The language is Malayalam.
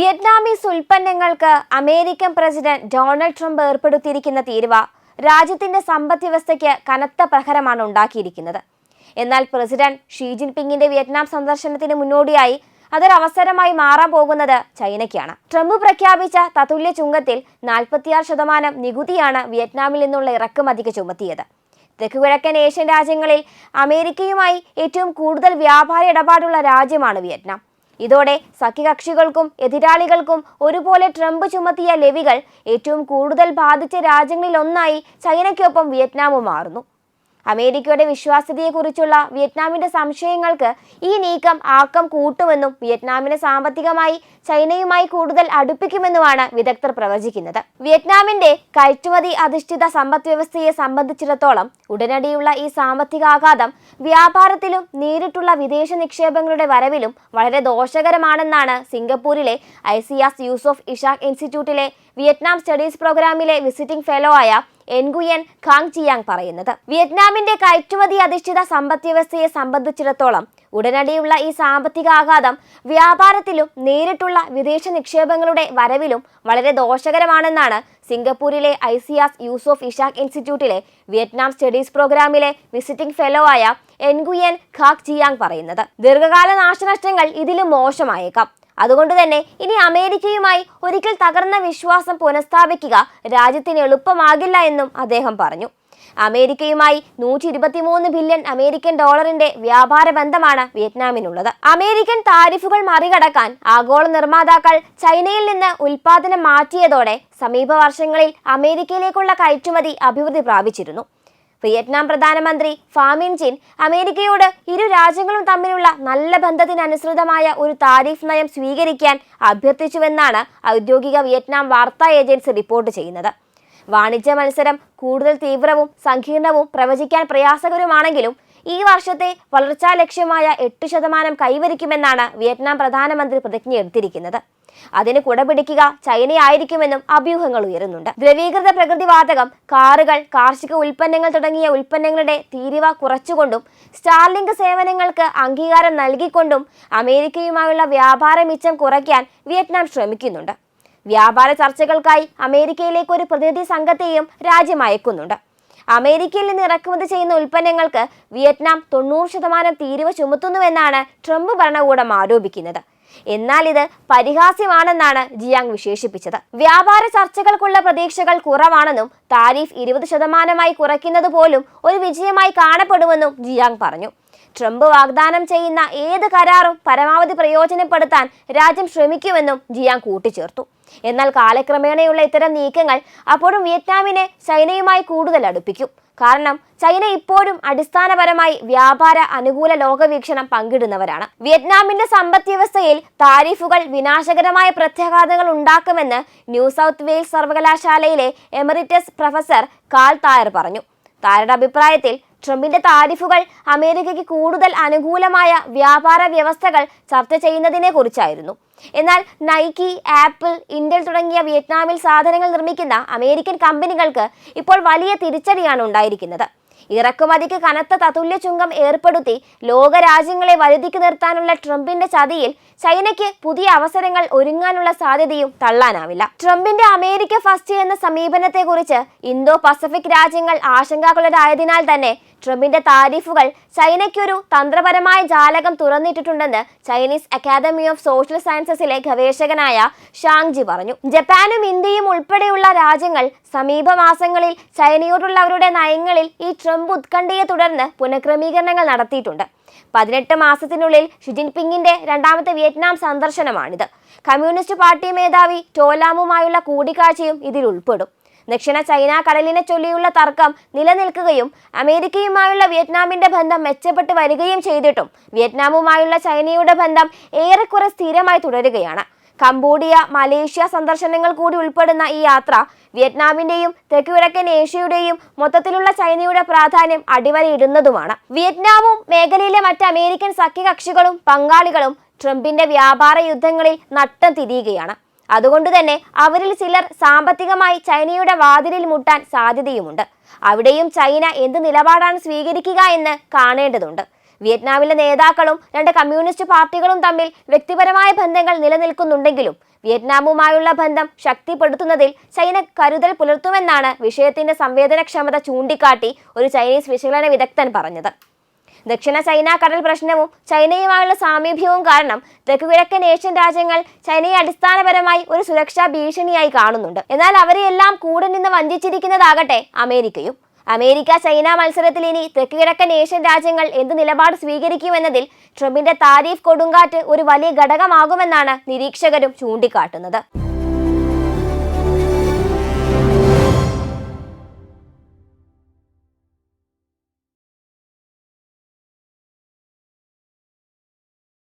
വിയറ്റ്നാമീസ് ഉൽപ്പന്നങ്ങൾക്ക് അമേരിക്കൻ പ്രസിഡന്റ് ഡൊണാൾഡ് ട്രംപ് ഏർപ്പെടുത്തിയിരിക്കുന്ന തീരുവ രാജ്യത്തിന്റെ സമ്പദ്വ്യവസ്ഥയ്ക്ക് കനത്ത പ്രഹരമാണ് ഉണ്ടാക്കിയിരിക്കുന്നത്. എന്നാൽ പ്രസിഡന്റ് ഷീ ജിൻപിങ്ങിന്റെ വിയറ്റ്നാം സന്ദർശനത്തിന് മുന്നോടിയായി അതൊരവസരമായി മാറാൻ പോകുന്നത് ചൈനയ്ക്കാണ്. ട്രംപ് പ്രഖ്യാപിച്ച തതുല്യ ചുങ്കത്തിൽ നാൽപ്പത്തിയാറ് ശതമാനം നികുതിയാണ് വിയറ്റ്നാമിൽ നിന്നുള്ള ഇറക്കുമതിക്ക് ചുമത്തിയത്. തെക്കുകിഴക്കൻ ഏഷ്യൻ രാജ്യങ്ങളിൽ അമേരിക്കയുമായി ഏറ്റവും കൂടുതൽ വ്യാപാര ഇടപാടുള്ള രാജ്യമാണ് വിയറ്റ്നാം. ഇതോടെ സഖ്യകക്ഷികൾക്കും എതിരാളികൾക്കും ഒരുപോലെ ട്രംപ് ചുമത്തിയ ലെവികൾ ഏറ്റവും കൂടുതൽ ബാധിച്ച രാജ്യങ്ങളിലൊന്നായി ചൈനയ്ക്കൊപ്പം വിയറ്റ്നാമും മാറുന്നു. അമേരിക്കയുടെ വിശ്വാസ്യതയെക്കുറിച്ചുള്ള വിയറ്റ്നാമിന്റെ സംശയങ്ങൾക്ക് ഈ നീക്കം ആക്കം കൂട്ടുമെന്നും വിയറ്റ്നാമിനെ സാമ്പത്തികമായി ചൈനയുമായി കൂടുതൽ അടുപ്പിക്കുമെന്നുമാണ് വിദഗ്ധർ പ്രവചിക്കുന്നത്. വിയറ്റ്നാമിന്റെ കയറ്റുമതി അധിഷ്ഠിത സമ്പദ് വ്യവസ്ഥയെ സംബന്ധിച്ചിടത്തോളം ഉടനടിയുള്ള ഈ സാമ്പത്തിക ആഘാതം വ്യാപാരത്തിലും നേരിട്ടുള്ള വിദേശ നിക്ഷേപങ്ങളുടെ വരവിലും വളരെ ദോഷകരമാണെന്നാണ് സിംഗപ്പൂരിലെ ഐസിയാസ് യൂസഫ് ഇഷാഖ് ഇൻസ്റ്റിറ്റ്യൂട്ടിലെ വിയറ്റ്നാം സ്റ്റഡീസ് പ്രോഗ്രാമിലെ വിസിറ്റിംഗ് ഫെലോ ആയ എൻഗുയൻ ഖാങ് ചിയാങ് പറയുന്നത്. വിയറ്റ്നാമിന്റെ കയറ്റുമതി അധിഷ്ഠിത സമ്പദ് വ്യവസ്ഥയെ സംബന്ധിച്ചിടത്തോളം ഉടനടിയുള്ള ഈ സാമ്പത്തിക ആഘാതം വ്യാപാരത്തിലും നേരിട്ടുള്ള വിദേശ നിക്ഷേപങ്ങളുടെ വരവിലും വളരെ ദോഷകരമാണെന്നാണ് സിംഗപ്പൂരിലെ ഐസിയാസ് യൂസോഫ് ഇഷാഖ് ഇൻസ്റ്റിറ്റ്യൂട്ടിലെ വിയറ്റ്നാം സ്റ്റഡീസ് പ്രോഗ്രാമിലെ വിസിറ്റിംഗ് ഫെലോ ആയ എൻഗുയൻ ഖാക് ചിയാങ് പറയുന്നത്. ദീർഘകാല നാശനഷ്ടങ്ങൾ ഇതിലും മോശമായേക്കാം. അതുകൊണ്ട് തന്നെ ഇനി അമേരിക്കയുമായി ഒരിക്കൽ തകർന്ന വിശ്വാസം പുനഃസ്ഥാപിക്കുക രാജ്യത്തിന് എളുപ്പമാകില്ല എന്നും അദ്ദേഹം പറഞ്ഞു. അമേരിക്കയുമായി നൂറ്റി ഇരുപത്തിമൂന്ന് ബില്യൺ അമേരിക്കൻ ഡോളറിന്റെ വ്യാപാര ബന്ധമാണ് വിയറ്റ്നാമിനുള്ളത്. അമേരിക്കൻ താരിഫുകൾ മറികടക്കാൻ ആഗോള നിർമ്മാതാക്കൾ ചൈനയിൽ നിന്ന് ഉൽപാദനം മാറ്റിയതോടെ സമീപ വർഷങ്ങളിൽ അമേരിക്കയിലേക്കുള്ള കയറ്റുമതി അഭിവൃദ്ധി പ്രാപിച്ചിരുന്നു. വിയറ്റ്നാം പ്രധാനമന്ത്രി ഫാമിൻ ചിൻ അമേരിക്കയോട് ഇരു രാജ്യങ്ങളും തമ്മിലുള്ള നല്ല ബന്ധത്തിനനുസൃതമായ ഒരു താരിഫ് നയം സ്വീകരിക്കാൻ അഭ്യർത്ഥിച്ചുവെന്നാണ് ഔദ്യോഗിക വിയറ്റ്നാം വാർത്താ ഏജൻസി റിപ്പോർട്ട് ചെയ്യുന്നത്. വാണിജ്യ മത്സരം കൂടുതൽ തീവ്രവും സങ്കീർണവും പ്രവചിക്കാൻ പ്രയാസകരമാണെങ്കിലും ഈ വർഷത്തെ വളർച്ചാ ലക്ഷ്യമായ എട്ട് ശതമാനം കൈവരിക്കുമെന്നാണ് വിയറ്റ്നാം പ്രധാനമന്ത്രി പ്രതിജ്ഞ എടുത്തിരിക്കുന്നത് അതിന് കുടപിടിക്കുക ചൈനയായിരിക്കുമെന്നും അഭ്യൂഹങ്ങൾ ഉയരുന്നുണ്ട്. ദ്രവീകൃത പ്രകൃതിവാതകം കാറുകൾ കാർഷിക ഉൽപ്പന്നങ്ങൾ തുടങ്ങിയ ഉൽപ്പന്നങ്ങളുടെ തീരുവ കുറച്ചുകൊണ്ടും സ്റ്റാർലിംഗ് സേവനങ്ങൾക്ക് അംഗീകാരം നൽകിക്കൊണ്ടും അമേരിക്കയുമായുള്ള വ്യാപാര മിച്ചം കുറയ്ക്കാൻ വിയറ്റ്നാം ശ്രമിക്കുന്നുണ്ട്. വ്യാപാര ചർച്ചകൾക്കായി അമേരിക്കയിലേക്ക് ഒരു പ്രതിനിധി സംഘത്തെയും രാജ്യം അയക്കുന്നുണ്ട്. അമേരിക്കയിൽ നിന്ന് ഇറക്കുമതി ചെയ്യുന്ന ഉൽപ്പന്നങ്ങൾക്ക് വിയറ്റ്നാം തൊണ്ണൂറ് ശതമാനം തീരുവ ചുമത്തുന്നുവെന്നാണ് ട്രംപ് ഭരണകൂടം ആരോപിക്കുന്നത്. എന്നാൽ ഇത് പരിഹാസ്യമാണെന്നാണ് ജിയാങ് വിശേഷിപ്പിച്ചത്. വ്യാപാര ചർച്ചകൾക്കുള്ള പ്രതീക്ഷകൾ കുറവാണെന്നും താരിഫ് ഇരുപത് ശതമാനമായി കുറയ്ക്കുന്നത് പോലും ഒരു വിജയമായി കാണപ്പെടുമെന്നും ജിയാങ് പറഞ്ഞു. ട്രംപ് വാഗ്ദാനം ചെയ്യുന്ന ഏത് കരാറും പരമാവധി പ്രയോജനപ്പെടുത്താൻ രാജ്യം ശ്രമിക്കുമെന്നും ജിയാങ് കൂട്ടിച്ചേർത്തു. എന്നാൽ കാലക്രമേണയുള്ള ഇത്തരം നീക്കങ്ങൾ അപ്പോഴും വിയറ്റ്നാമിനെ ചൈനയുമായി കൂടുതൽ അടുപ്പിക്കും. കാരണം ചൈന ഇപ്പോഴും അടിസ്ഥാനപരമായി വ്യാപാര അനുകൂല ലോകവീക്ഷണം പങ്കിടുന്നവരാണ്. വിയറ്റ്നാമിന്റെ സമ്പദ് വ്യവസ്ഥയിൽ താരിഫുകൾ വിനാശകരമായ പ്രത്യാഘാതങ്ങൾ ഉണ്ടാക്കുമെന്ന് ന്യൂ സൗത്ത് വെയിൽസ് സർവകലാശാലയിലെ എമറിറ്റസ് പ്രൊഫസർ കാൽ തായർ പറഞ്ഞു. താരുടെ അഭിപ്രായത്തിൽ ട്രംപിന്റെ താരിഫുകൾ അമേരിക്കയ്ക്ക് കൂടുതൽ അനുകൂലമായ വ്യാപാര വ്യവസ്ഥകൾ ചർച്ച ചെയ്യുന്നതിനെ കുറിച്ചായിരുന്നു. എന്നാൽ നൈക്കി ആപ്പിൾ ഇന്റൽ തുടങ്ങിയ വിയറ്റ്നാമിൽ സാധനങ്ങൾ നിർമ്മിക്കുന്ന അമേരിക്കൻ കമ്പനികൾക്ക് ഇപ്പോൾ വലിയ തിരിച്ചടിയാണ് ഉണ്ടായിരിക്കുന്നത്. ഇറക്കുമതിക്ക് കനത്ത തതുല്യ ചുങ്കം ഏർപ്പെടുത്തി ലോകരാജ്യങ്ങളെ വരുതിക്ക് നിർത്താനുള്ള ട്രംപിന്റെ ചതിയിൽ ചൈനയ്ക്ക് പുതിയ അവസരങ്ങൾ ഒരുങ്ങാനുള്ള സാധ്യതയും തള്ളാനാവില്ല. ട്രംപിന്റെ അമേരിക്ക ഫസ്റ്റ് എന്ന സമീപനത്തെക്കുറിച്ച് ഇന്തോ പസഫിക് രാജ്യങ്ങൾ ആശങ്കാകുലരായതിനാൽ തന്നെ ട്രംപിന്റെ താരിഫുകൾ ചൈനയ്ക്കൊരു തന്ത്രപരമായ ജാലകം തുറന്നിട്ടിട്ടുണ്ടെന്ന് ചൈനീസ് അക്കാദമി ഓഫ് സോഷ്യൽ സയൻസസിലെ ഗവേഷകനായ ഷാങ്ജി പറഞ്ഞു. ജപ്പാനും ഇന്ത്യയും ഉൾപ്പെടെയുള്ള രാജ്യങ്ങൾ സമീപ മാസങ്ങളിൽ ചൈനയോടുള്ള അവരുടെ നയങ്ങളിൽ ഈ ട്രംപ് ഉത്കണ്ഠയെ തുടർന്ന് പുനഃക്രമീകരണങ്ങൾ നടത്തിയിട്ടുണ്ട്. പതിനെട്ട് മാസത്തിനുള്ളിൽ ഷി ജിൻപിങ്ങിന്റെ രണ്ടാമത്തെ വിയറ്റ്നാം സന്ദർശനമാണിത്. കമ്മ്യൂണിസ്റ്റ് പാർട്ടി മേധാവി ടോലാമുമായുള്ള കൂടിക്കാഴ്ചയും ഇതിൽ ഉൾപ്പെടും. ദക്ഷിണ ചൈന കടലിനെ ചൊല്ലിയുള്ള തർക്കം നിലനിൽക്കുകയും അമേരിക്കയുമായുള്ള വിയറ്റ്നാമിന്റെ ബന്ധം മെച്ചപ്പെട്ടു വരികയും ചെയ്തിട്ടും വിയറ്റ്നാമുമായുള്ള ചൈനയുടെ ബന്ധം ഏറെക്കുറെ സ്ഥിരമായി തുടരുകയാണ്. കംബോഡിയ മലേഷ്യ സന്ദർശനങ്ങൾ കൂടി ഉൾപ്പെടുന്ന ഈ യാത്ര വിയറ്റ്നാമിന്റെയും തെക്കുകിഴക്കൻ ഏഷ്യയുടെയും മൊത്തത്തിലുള്ള ചൈനയുടെ പ്രാധാന്യം അടിവരയിടുന്നതുമാണ്. വിയറ്റ്നാമും മേഖലയിലെ മറ്റ് അമേരിക്കൻ സഖ്യകക്ഷികളും പങ്കാളികളും ട്രംപിന്റെ വ്യാപാര യുദ്ധങ്ങളിൽ നട്ടം തിരിയുകയാണ്. അതുകൊണ്ട് തന്നെ അവരിൽ ചിലർ സാമ്പത്തികമായി ചൈനയുടെ വാതിലിൽ മുട്ടാൻ സാധ്യതയുമുണ്ട്. അവിടെയും ചൈന എന്ത് നിലപാടാണ് സ്വീകരിക്കുക എന്ന് കാണേണ്ടതുണ്ട്. വിയറ്റ്നാമിലെ നേതാക്കളും രണ്ട് കമ്മ്യൂണിസ്റ്റ് പാർട്ടികളും തമ്മിൽ വ്യക്തിപരമായ ബന്ധങ്ങൾ നിലനിൽക്കുന്നുണ്ടെങ്കിലും വിയറ്റ്നാമുമായുള്ള ബന്ധം ശക്തിപ്പെടുത്തുന്നതിൽ ചൈന കരുതൽ പുലർത്തുമെന്നാണ് വിഷയത്തിന്റെ സംവേദനക്ഷമത ചൂണ്ടിക്കാട്ടി ഒരു ചൈനീസ് വിശകലന വിദഗ്ധൻ പറഞ്ഞത്. ദക്ഷിണ ചൈന കടൽ പ്രശ്നവും ചൈനയുമായുള്ള സാമീപ്യവും കാരണം തെക്കുകിഴക്കൻ ഏഷ്യൻ രാജ്യങ്ങൾ ചൈനയെ അടിസ്ഥാനപരമായി ഒരു സുരക്ഷാ ഭീഷണിയായി കാണുന്നുണ്ട്. എന്നാൽ അവരെയെല്ലാം കൂടെ നിന്ന് വഞ്ചിച്ചിരിക്കുന്നതാകട്ടെ അമേരിക്കയും. അമേരിക്ക ചൈന മത്സരത്തിൽ ഇനി തെക്കുകിഴക്കൻ ഏഷ്യൻ രാജ്യങ്ങൾ എന്ത് നിലപാട് സ്വീകരിക്കുമെന്നതിൽ ട്രംപിന്റെ താരീഫ് കൊടുങ്കാറ്റ് ഒരു വലിയ ഘടകമാകുമെന്നാണ് നിരീക്ഷകരും ചൂണ്ടിക്കാട്ടുന്നത്.